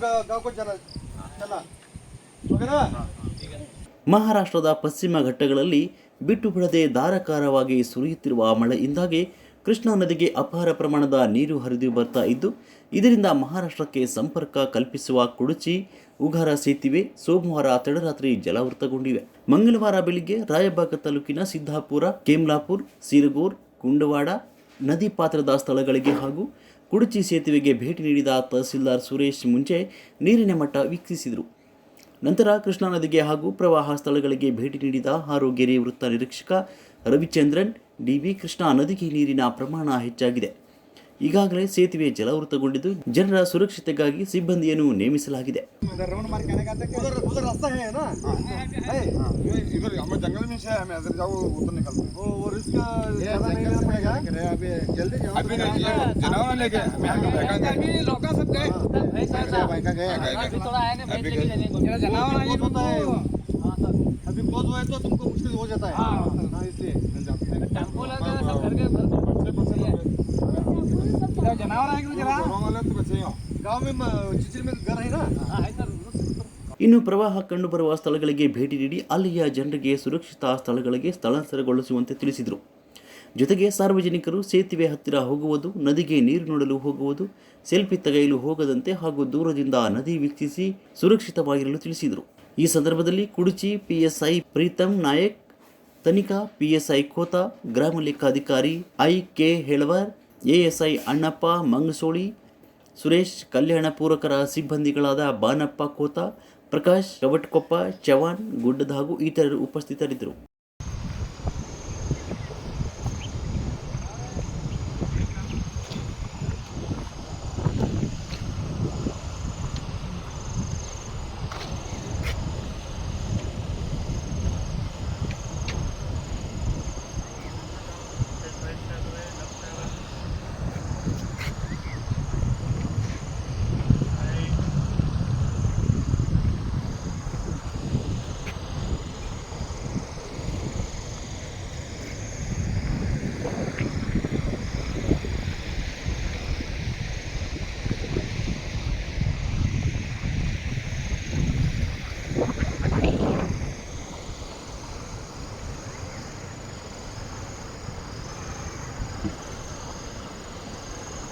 गाव गाव को चला चला ओके ना ಮಹಾರಾಷ್ಟ್ರದ ಪಶ್ಚಿಮ ಘಟ್ಟಗಳಲ್ಲಿ ಬಿಟ್ಟು ಬಿಡದೆ ಧಾರಾಕಾರವಾಗಿ ಸುರಿಯುತ್ತಿರುವ ಮಳೆಯಿಂದಾಗಿ ಕೃಷ್ಣಾ ನದಿಗೆ ಅಪಾರ ಪ್ರಮಾಣದ ನೀರು ಹರಿದು ಬರ್ತಾ ಇದ್ದು ಇದರಿಂದ ಮಹಾರಾಷ್ಟ್ರಕ್ಕೆ ಸಂಪರ್ಕ ಕಲ್ಪಿಸುವ ಕುಡುಚಿ ಉಗಾರ ಸೇತುವೆ ಸೋಮವಾರ ತಡರಾತ್ರಿ ಜಲಾವೃತಗೊಂಡಿವೆ ಮಂಗಳವಾರ ಬೆಳಿಗ್ಗೆ ರಾಯಬಾಗ ತಾಲೂಕಿನ ಸಿದ್ದಾಪುರ ಕೇಮ್ಲಾಪುರ್ ಸಿರಗೂರ್ ಕುಂಡವಾಡ ನದಿ ಪಾತ್ರದ ಸ್ಥಳಗಳಿಗೆ ಹಾಗೂ ಕುಡುಚಿ ಸೇತುವೆಗೆ ಭೇಟಿ ನೀಡಿದ ತಹಸೀಲ್ದಾರ್ ಸುರೇಶ್ ಮುಂಚೆ ನೀರಿನ ಮಟ್ಟ ವೀಕ್ಷಿಸಿದರು. ನಂತರ ಕೃಷ್ಣಾ ನದಿಗೆ ಹಾಗೂ ಪ್ರವಾಹ ಸ್ಥಳಗಳಿಗೆ ಭೇಟಿ ನೀಡಿದ ಹಾರೋಗೆರೆ ವೃತ್ತ ನಿರೀಕ್ಷಕ ರವಿಚಂದ್ರನ್ ಡಿವಿ ಕೃಷ್ಣಾ ನದಿಗೆ ನೀರಿನ ಪ್ರಮಾಣ ಹೆಚ್ಚಾಗಿದೆ. ಈಗಾಗಲೇ ಸೇತುವೆ ಜಲಾವೃತಗೊಂಡಿದ್ದು ಜನರ ಸುರಕ್ಷತೆಗಾಗಿ ಸಿಬ್ಬಂದಿಯನ್ನು ನೇಮಿಸಲಾಗಿದೆ उधर उधर रास्ता है ना है इधर हमें जंगल में से है, हमें इधर जाओ उधर निकलते हैं वो और इसका ज्यादा नहीं लेना पड़ेगा अभी जल्दी जाओ अभी नहीं ये जनावर लेके हमें आगे बैठा अभी लोग सब गए अभी बहुत होता है अभी बहुत हुआ है तो तुमको मुश्किल हो जाता है हाँ इसलिए तो बचे हो गांव में म- चिचिल में घर है ना ಇನ್ನು ಪ್ರವಾಹ ಕಂಡುಬರುವ ಸ್ಥಳಗಳಿಗೆ ಭೇಟಿ ನೀಡಿ ಅಲ್ಲಿಯ ಜನರಿಗೆ ಸುರಕ್ಷಿತ ಸ್ಥಳಗಳಿಗೆ ಸ್ಥಳಾಂತರಗೊಳಿಸುವಂತೆ ತಿಳಿಸಿದರು ಜೊತೆಗೆ ಸಾರ್ವಜನಿಕರು ಸೇತುವೆ ಹತ್ತಿರ ಹೋಗುವುದು ನದಿಗೆ ನೀರು ನೋಡಲು ಹೋಗುವುದು ಸೆಲ್ಫಿ ತೆಗೆಯಲು ಹೋಗದಂತೆ ಹಾಗೂ ದೂರದಿಂದ ನದಿ ವೀಕ್ಷಿಸಿ ಸುರಕ್ಷಿತವಾಗಿರಲು ತಿಳಿಸಿದರು ಈ ಸಂದರ್ಭದಲ್ಲಿ ಕುಡುಚಿ ಪಿಎಸ್ಐ ಪ್ರೀತಮ್ ನಾಯಕ್ ತನಿಖಾ ಪಿಎಸ್ಐ ಖೋತಾ ಗ್ರಾಮ ಲೆಕ್ಕಾಧಿಕಾರಿ I K Helavar ASI Annappa, Mangasoli, Suresh ಕಲ್ಯಾಣ ಪೂರಕರ ಸಿಬ್ಬಂದಿಗಳಾದ ಬಾನಪ್ಪ ಕೋತ, ಪ್ರಕಾಶ್ ಕವಟ್ಕೊಪ್ಪ ಚವಾನ್ ಗುಡ್ಡದ ಹಾಗೂ ಇತರರು ಉಪಸ್ಥಿತರಿದ್ದರು.